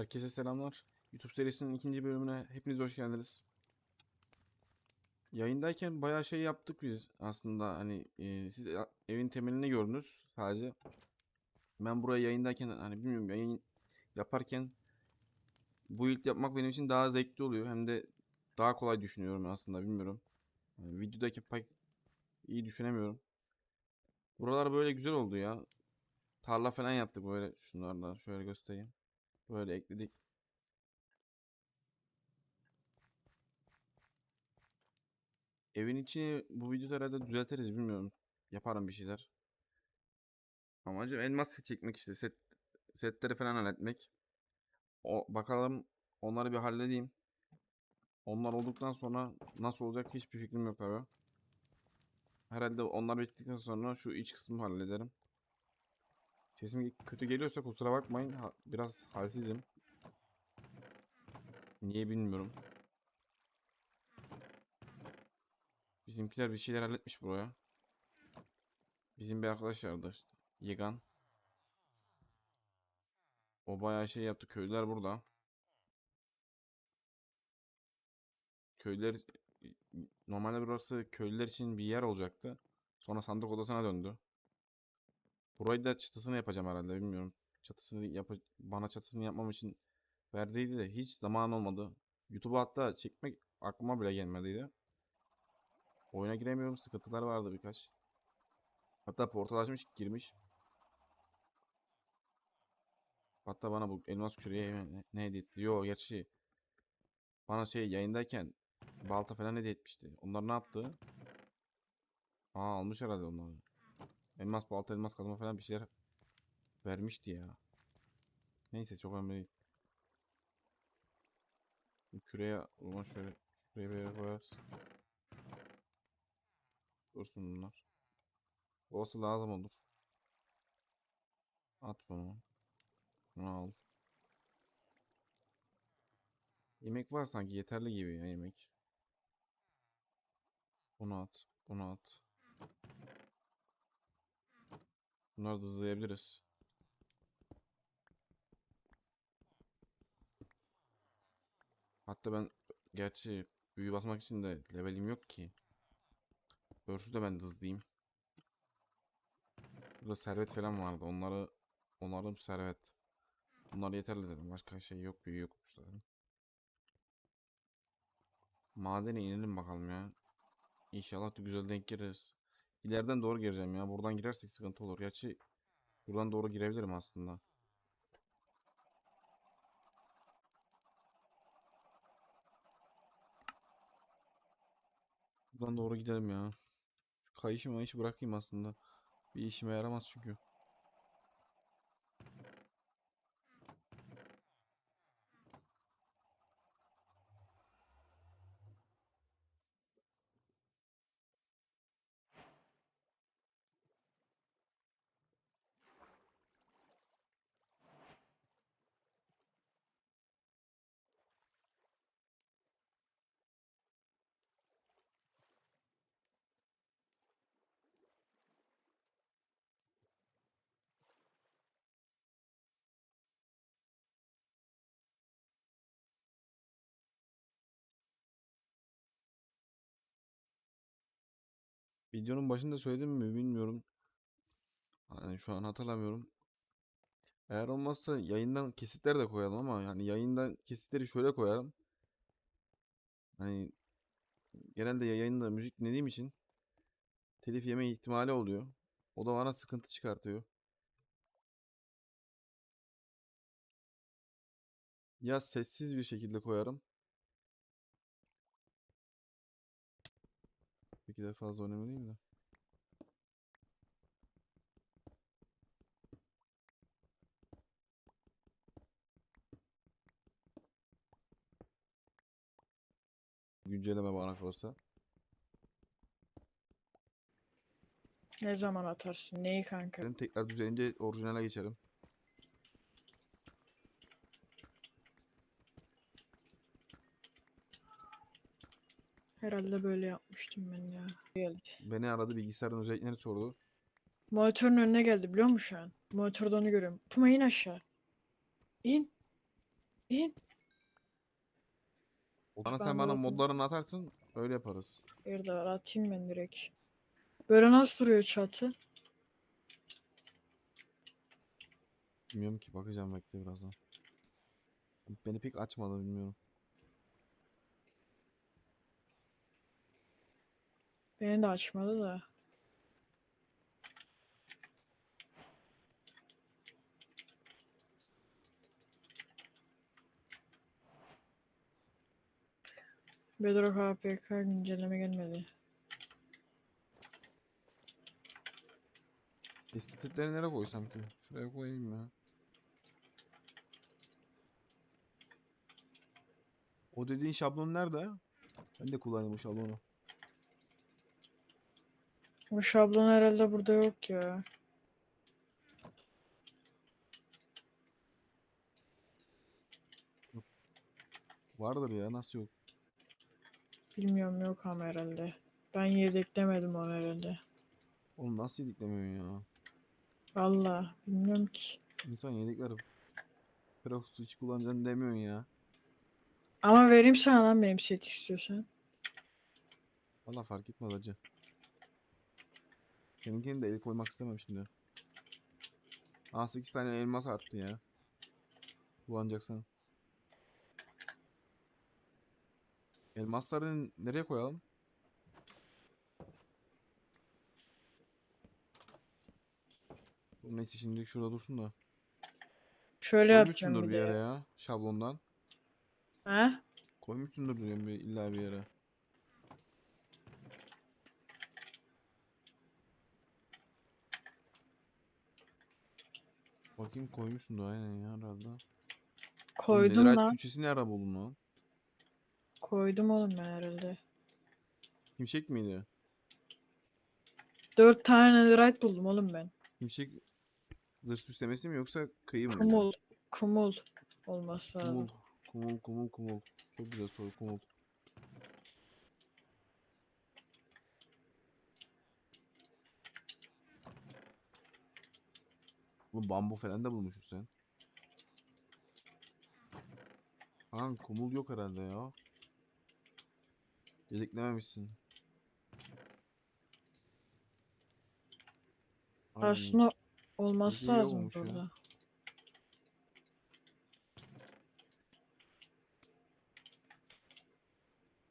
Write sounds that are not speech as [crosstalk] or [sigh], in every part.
Herkese selamlar. YouTube serisinin ikinci bölümüne hepiniz hoş geldiniz. Yayındayken bayağı şey yaptık biz aslında. Hani e, siz evin temelini gördünüz sadece. Ben buraya yayındayken hani bilmiyorum yayın yaparken bu ilk yapmak benim için daha zevkli oluyor. Hem de daha kolay düşünüyorum aslında bilmiyorum. Yani videodaki pek iyi düşünemiyorum. Buralar böyle güzel oldu ya. Tarla falan yaptık böyle şunlarla şöyle göstereyim. Böyle ekledik. Evin içini bu videoda herhalde düzeltiriz bilmiyorum. Yaparım bir şeyler. Amacım elmas çekmek işte. Set, setleri falan halletmek. O, bakalım onları bir halledeyim. Onlar olduktan sonra nasıl olacak hiçbir fikrim yok abi. Herhalde onlar bittikten sonra şu iç kısmı hallederim. Sesim kötü geliyorsa kusura bakmayın. Biraz halsizim. Niye bilmiyorum. Bizimkiler bir şeyler halletmiş buraya. Bizim bir arkadaş vardı. Yegan. O bayağı şey yaptı. Köylüler burada. Köylüler normalde burası köylüler için bir yer olacaktı. Sonra sandık odasına döndü. Burayı da çatısını yapacağım herhalde bilmiyorum. Çatısını yap bana çatısını yapmam için verdiydi de hiç zaman olmadı. YouTube'a hatta çekmek aklıma bile gelmediydi. Oyuna giremiyorum. Sıkıntılar vardı birkaç. Hatta portal açmış girmiş. Hatta bana bu elmas küreği ne, ne hediye etti? Yo gerçi bana şey yayındayken balta falan hediye etmişti. Onlar ne yaptı? Aa almış herhalde onları. Elmas balta, elmas kazma falan bir şeyler vermişti ya. Neyse çok önemli değil. Bu küreye zaman şöyle şuraya bir yere koyarız. Dursun bunlar. Olsa lazım olur. At bunu. Bunu al. Yemek var sanki yeterli gibi ya yemek. Bunu at. Bunu at. Bunları da hızlayabiliriz. Hatta ben gerçi büyü basmak için de levelim yok ki. Örsü de ben hızlıyım. Burada servet falan vardı. Onları onların servet. Bunlar yeterli zaten. Başka şey yok. Büyü yokmuş zaten. Madene inelim bakalım ya. İnşallah güzel denk gireriz. İleriden doğru gireceğim ya. Buradan girersek sıkıntı olur. Gerçi buradan doğru girebilirim aslında. Buradan doğru gidelim ya. Şu kayışı mayışı bırakayım aslında. Bir işime yaramaz çünkü. Videonun başında söyledim mi bilmiyorum. Yani şu an hatırlamıyorum. Eğer olmazsa yayından kesitler de koyalım ama yani yayından kesitleri şöyle koyarım. Hani genelde yayında müzik dinlediğim için telif yeme ihtimali oluyor. O da bana sıkıntı çıkartıyor. Ya sessiz bir şekilde koyarım. De fazla önemli değil de. Güncelleme bana kalırsa. Ne zaman atarsın? Neyi kanka? Tekrar düzelince orijinale geçerim. Herhalde böyle yapmıştım ben ya. Geldi. Beni aradı bilgisayarın özelliklerini sordu. Monitörün önüne geldi biliyor musun şu an? Monitörde onu görüyorum. Tuma in aşağı. İn. İn. Bana Ben sen bana bakayım. modlarını atarsın. Öyle yaparız. Bir de var atayım ben direkt. Böyle nasıl duruyor çatı? Bilmiyorum ki bakacağım bekle birazdan. Beni pek açmadı bilmiyorum. Beni de açmadı da. Bedrock APK güncelleme gelmedi. Eski setleri nereye koysam ki? Şuraya koyayım ya. O dediğin şablon nerede? Ben de kullanayım bu şablonu. Bu şablon herhalde burada yok ya. Vardır ya nasıl yok? Bilmiyorum yok ama herhalde. Ben yedeklemedim onu herhalde. Oğlum nasıl yedeklemiyorsun ya? Valla bilmiyorum ki. İnsan yedekler. Proxy hiç kullanacaksın demiyorsun ya. Ama vereyim sana lan benim set istiyorsan. Valla fark etmez acı. Seninkini de el koymak istemem şimdi. Aa 8 tane elmas arttı ya. Kullanacaksan. Elmasları nereye koyalım? Neyse şimdi şurada dursun da. Şöyle yapacağım bir bir yere ya. Şablondan. Ha? Koymuşsundur diyorum bir illa bir yere. Bakayım koymuşsundur aynen ya herhalde. Koydum Netherite lan. Türkçesi ne ara buldun lan? Koydum oğlum ben herhalde. Şimşek miydi? Dört tane netherite buldum oğlum ben. Şimşek zırh süslemesi mi yoksa kıyı mıydı? Kumul. Kumul lazım. Kumul. Kumul kumul kumul. Çok güzel soru kumul. Bu bambu falan da bulmuşsun sen. Lan kumul yok herhalde ya. Yedeklememişsin. Ay, Aslında olması Bilgi lazım olmuş ya. burada.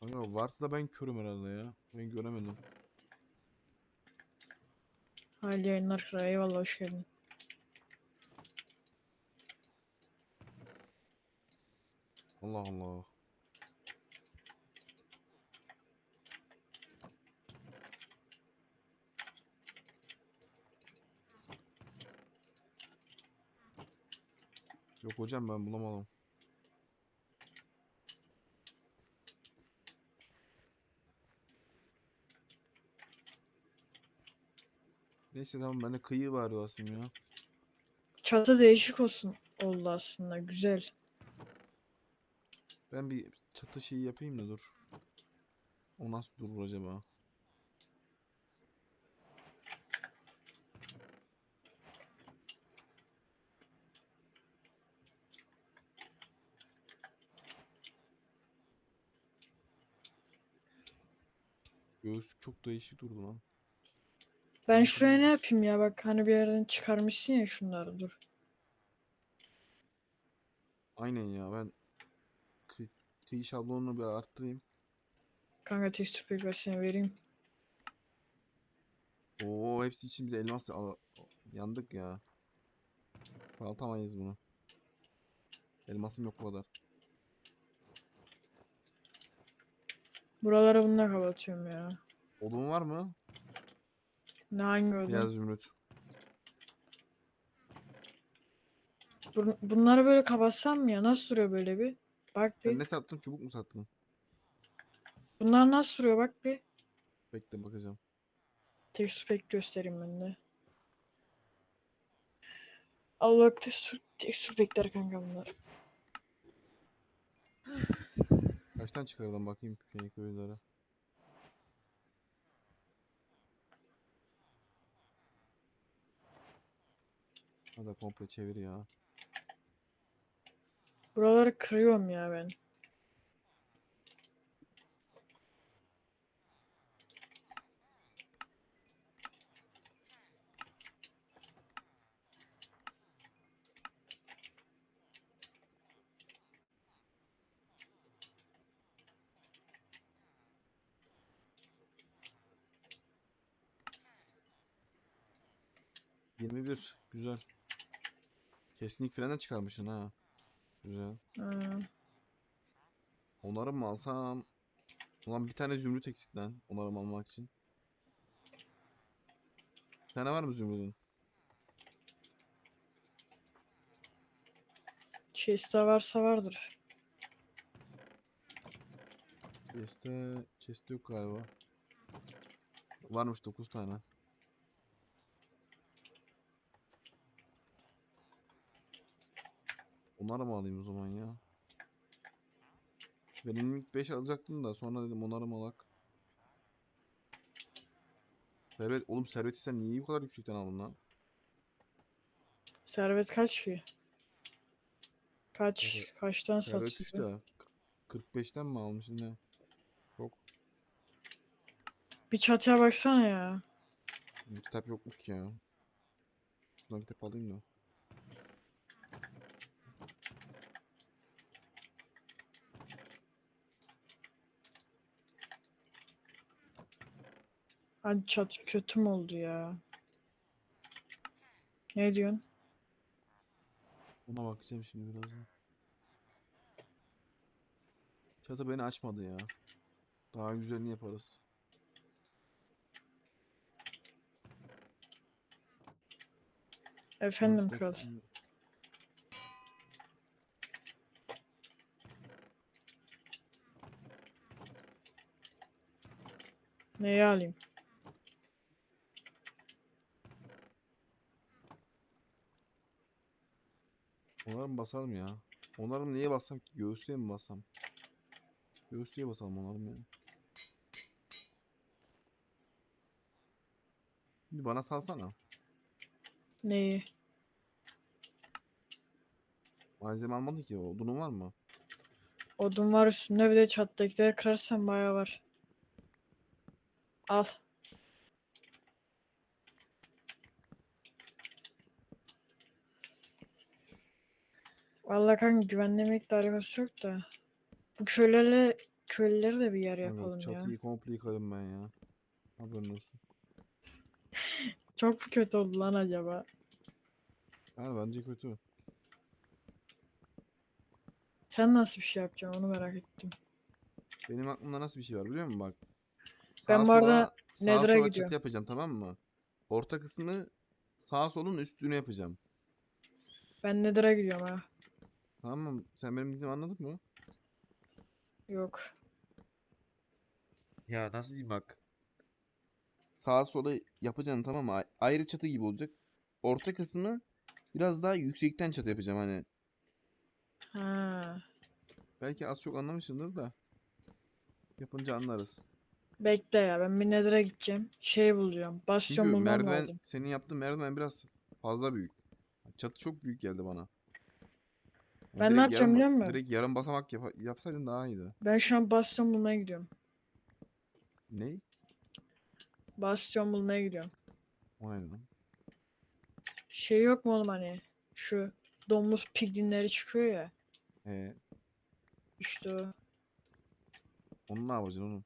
Kanka varsa da ben körüm herhalde ya. Ben göremedim. Hayırlı yayınlar. Eyvallah hoş geldin. Allah Allah. Yok hocam ben bulamadım. Neyse tamam ben kıyı bari basayım ya. Çatı değişik olsun oldu aslında. Güzel. Ben bir çatı şeyi yapayım da dur. O nasıl durur acaba? Göğüslük çok değişik durdu lan. Ben şuraya ne yapayım ya bak hani bir yerden çıkarmışsın ya şunları dur. Aynen ya ben kıyı şablonunu bir arttırayım. Kanka texture pack versene vereyim. Oo hepsi için bir de elmas al- yandık ya. Palatamayız bunu. Elmasım yok bu kadar. Buralara bununla kapatıyorum ya. Odun var mı? Ne hangi odun? Beyaz zümrüt. Bun- bunları böyle kapatsam mı ya? Nasıl duruyor böyle bir? Bak Sen bir. ne sattın? Çubuk mu sattın? Bunlar nasıl duruyor bak bir. Bekle bakacağım. Texture pack göstereyim ben de. Al bak texture, texture packler kanka bunlar. Kaçtan çıkardım bakayım şey köylere. Hadi komple çevir ya. Buraları kırıyorum ya ben. Yirmi bir. Güzel. Kesinlik frenden çıkarmışsın ha. Güzel. Ha, Onları mı alsam? Ulan bir tane zümrüt eksik lan. Onları almak için. Bir tane var mı zümrüdün? chest'te varsa vardır. Chest'te, chest'te yok galiba. Varmış 9 tane. Onları mı alayım o zaman ya? Benim ilk 5 alacaktım da sonra dedim onları mı alak? Servet, oğlum serveti sen niye bu kadar yüksekten aldın lan? Servet kaç ki? Kaç? Servet- Kaçtan Servet satılıyor? işte. 45'ten mi almışsın ne? Çok. Bir çatıya baksana ya. Bir kitap yokmuş ki ya. Şuradan kitap alayım da. Hadi çatı kötü mü oldu ya? Ne diyorsun? Ona bakacağım şimdi birazdan. Çatı beni açmadı ya. Daha güzelini yaparız. Efendim kral. Neyi alayım? Onları mı basalım ya? Onları mı niye bassam ki? Göğüslüğe mi bassam? Göğüslüğe basalım onları mı ya? Bir bana salsana. Neyi? Malzeme almadın ki. Odunun var mı? Odun var üstünde bir de çattakileri kırarsan bayağı var. Al. Vallahi kanka güvenlemek de alakası yok da. Bu köylerle köyleri de bir yer yapalım ya. Çatıyı komple yıkadım ben ya. Haberin olsun. [laughs] Çok mu kötü oldu lan acaba? Yani bence kötü. Sen nasıl bir şey yapacaksın onu merak ettim. Benim aklımda nasıl bir şey var biliyor musun bak. Ben Sağa bu arada sola, sola gidiyorum. çatı yapacağım tamam mı? Orta kısmını sağ solun üstünü yapacağım. Ben Nether'a gidiyorum ha. Tamam mı? Sen benim dediğimi anladın mı? Yok. Ya nasıl diyeyim bak. Sağa sola yapacaksın tamam mı? Ay- Ayrı çatı gibi olacak. Orta kısmı biraz daha yüksekten çatı yapacağım hani. Ha. Belki az çok anlamışsındır da. Yapınca anlarız. Bekle ya ben bir Nether'a gideceğim. Şey bulacağım. Bastion Çünkü bulmam merdiven, lazım. senin yaptığın merdiven biraz fazla büyük. Çatı çok büyük geldi bana. Ben ne yapacağım biliyor musun? Direkt yarım basamak yapa- yapsaydın daha iyiydi. Ben şu an Bastion bulmaya gidiyorum. Ne? Bastion bulmaya gidiyorum. Aynen. Şey yok mu oğlum hani? Şu domuz piglinleri çıkıyor ya. Ee, İşte o. onu ne yapacaksın oğlum?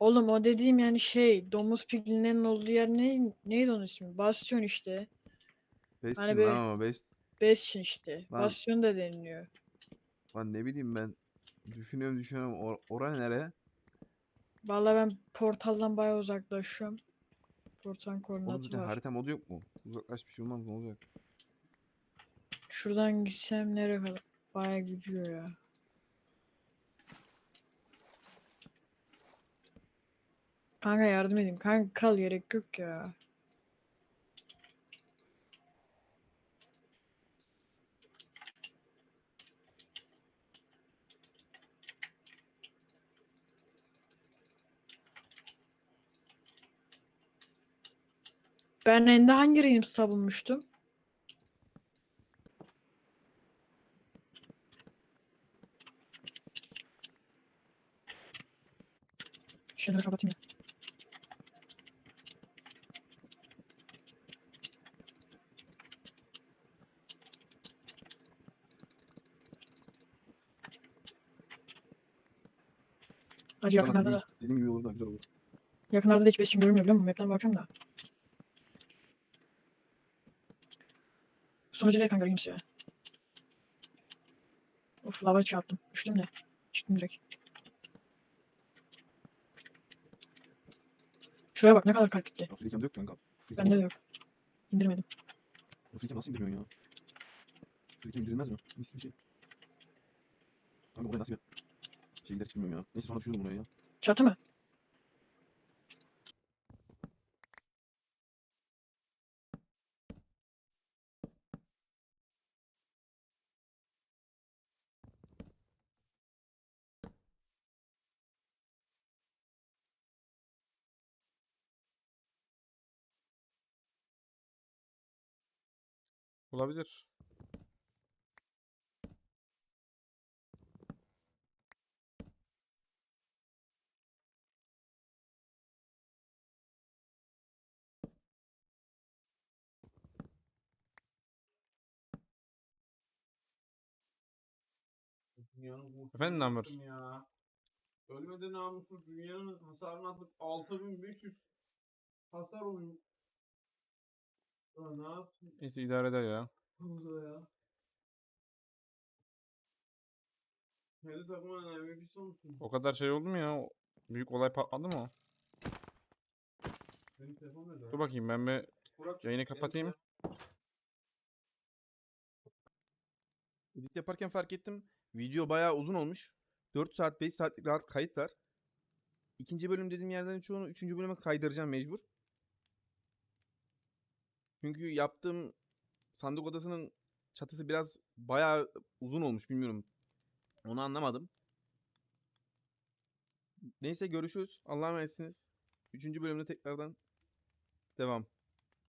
Oğlum o dediğim yani şey domuz piglinlerin olduğu yer ne, neydi onun ismi? Bastion işte. Bastion Hani böyle- lan ama Bast Bastion işte. Lan- Bastion da deniliyor. Lan ne bileyim ben. Düşünüyorum düşünüyorum. Or oraya nere? Vallahi ben portaldan bayağı uzaklaşıyorum. Portalın Oğlum koordinatı zaten var. harita modu yok mu? Uzaklaş bir şey olmaz ne olacak? Şuradan gitsem nereye kadar? Bayağı gidiyor ya. Kanka yardım edeyim. Kanka kal gerek yok ya. Ben Ende hangi rengi savunmuştum? Şunları kapatayım ya. Hacı yakınlarda da. Dediğim gibi olur da güzel olur. Yakınlarda da hiç beşim görmüyor biliyor musun? Map'ten bakıyorum da. Sonucu yakın göreyim size. Of lava çarptım. Düştüm de. Çıktım direkt. Şuraya bak ne kadar kalp gitti. Ya Freecam yok kanka. Bende de yok. İndirmedim. Freecam nasıl indirmiyorsun ya? Freecam indirilmez mi? Mis gibi şey. Kanka buraya nasıl bir şey gider hiç bilmiyorum ya. Neyse sonra düşürdüm buraya ya. Çatı mı? Olabilir. Efendim Namur? Ya. Ölmedi namussuz dünyanın hasarını attık 6500 hasar oluyor. Lan ne yaptın Neyse idare eder ya. burada ya? Kendi takımına MVP'si olmuşsun. O kadar şey oldu mu ya? Büyük olay patladı mı o? Benim telefon nerede? Dur bakayım ben bir Burak, yayını kapatayım. Edit yaparken fark ettim. Video bayağı uzun olmuş. 4 saat 5 saatlik rahat kayıt var. İkinci bölüm dediğim yerden çoğunu 3. bölüme kaydıracağım mecbur. Çünkü yaptığım sandık odasının çatısı biraz bayağı uzun olmuş bilmiyorum. Onu anlamadım. Neyse görüşürüz. Allah'a emanetsiniz. 3. bölümde tekrardan devam.